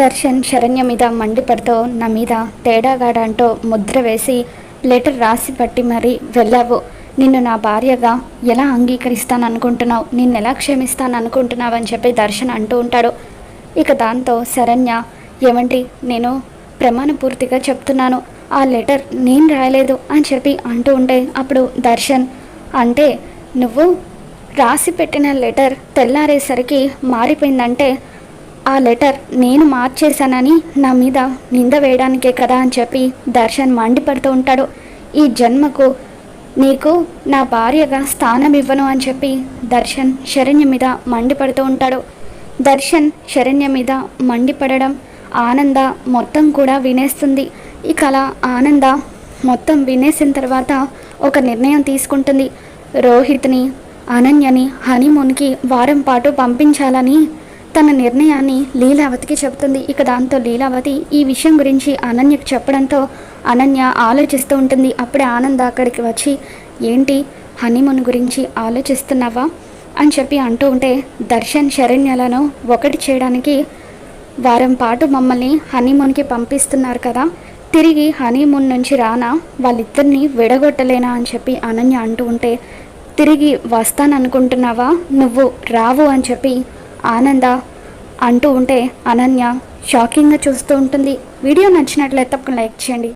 దర్శన్ శరణ్య మీద మండిపడుతూ నా మీద తేడాగాడంటూ ముద్ర వేసి లెటర్ రాసి పట్టి మరీ వెళ్ళావు. నిన్ను నా భార్యగా ఎలా అంగీకరిస్తాను అనుకుంటున్నావు నిన్ను ఎలా క్షమిస్తాను అనుకుంటున్నావు అని చెప్పి దర్శన్ అంటూ ఉంటాడు. ఇక దాంతో శరణ్య ఏమండి నేను ప్రమాణపూర్తిగా చెప్తున్నాను. ఆ లెటర్ నేను రాయలేదు అని చెప్పి అంటూ ఉంటే అప్పుడు దర్శన్ అంటే నువ్వు రాసి పెట్టిన లెటర్ తెల్లారేసరికి మారిపోయిందంటే ఆ లెటర్ నేను మార్చేశానని నా మీద నింద వేయడానికే కదా అని చెప్పి దర్శన్ మండిపడుతూ ఉంటాడు. ఈ జన్మకు నీకు నా భార్యగా స్థానం ఇవ్వను అని చెప్పి దర్శన్ శరణ్య మీద మండిపడుతూ ఉంటాడు. దర్శన్ శరణ్య మీద మండిపడడం ఆనంద మొత్తం కూడా వినేస్తుంది. ఇక అలా ఆనంద మొత్తం వినేసిన తర్వాత ఒక నిర్ణయం తీసుకుంటుంది. రోహిత్ని అనన్యని హనీమూన్కి వారం పాటు పంపించాలని తన నిర్ణయాన్ని లీలావతికి చెబుతుంది. ఇక దాంతో లీలావతి ఈ విషయం గురించి అనన్యకు చెప్పడంతో అనన్య ఆలోచిస్తూ ఉంటుంది. అప్పుడే ఆనంద్ అక్కడికి వచ్చి ఏంటి హనీమూన్ గురించి ఆలోచిస్తున్నావా? అని చెప్పి అంటూ ఉంటే దర్శన్ శరణ్యలను ఒకటి చేయడానికి వారం పాటు మమ్మల్ని హనీమూన్కి పంపిస్తున్నారు కదా. తిరిగి హనీమూన్ నుంచి రానా? వాళ్ళిద్దరిని విడగొట్టలేనా? అని చెప్పి అనన్య అంటూ ఉంటే తిరిగి వస్తాననుకుంటున్నావా? నువ్వు రావు అని చెప్పి ఆనంద అంటూ ఉంటే అనన్య షాకింగ్గా చూస్తూ ఉంటుంది. వీడియో నచ్చినట్లయితే తప్పకుండా లైక్ చేయండి.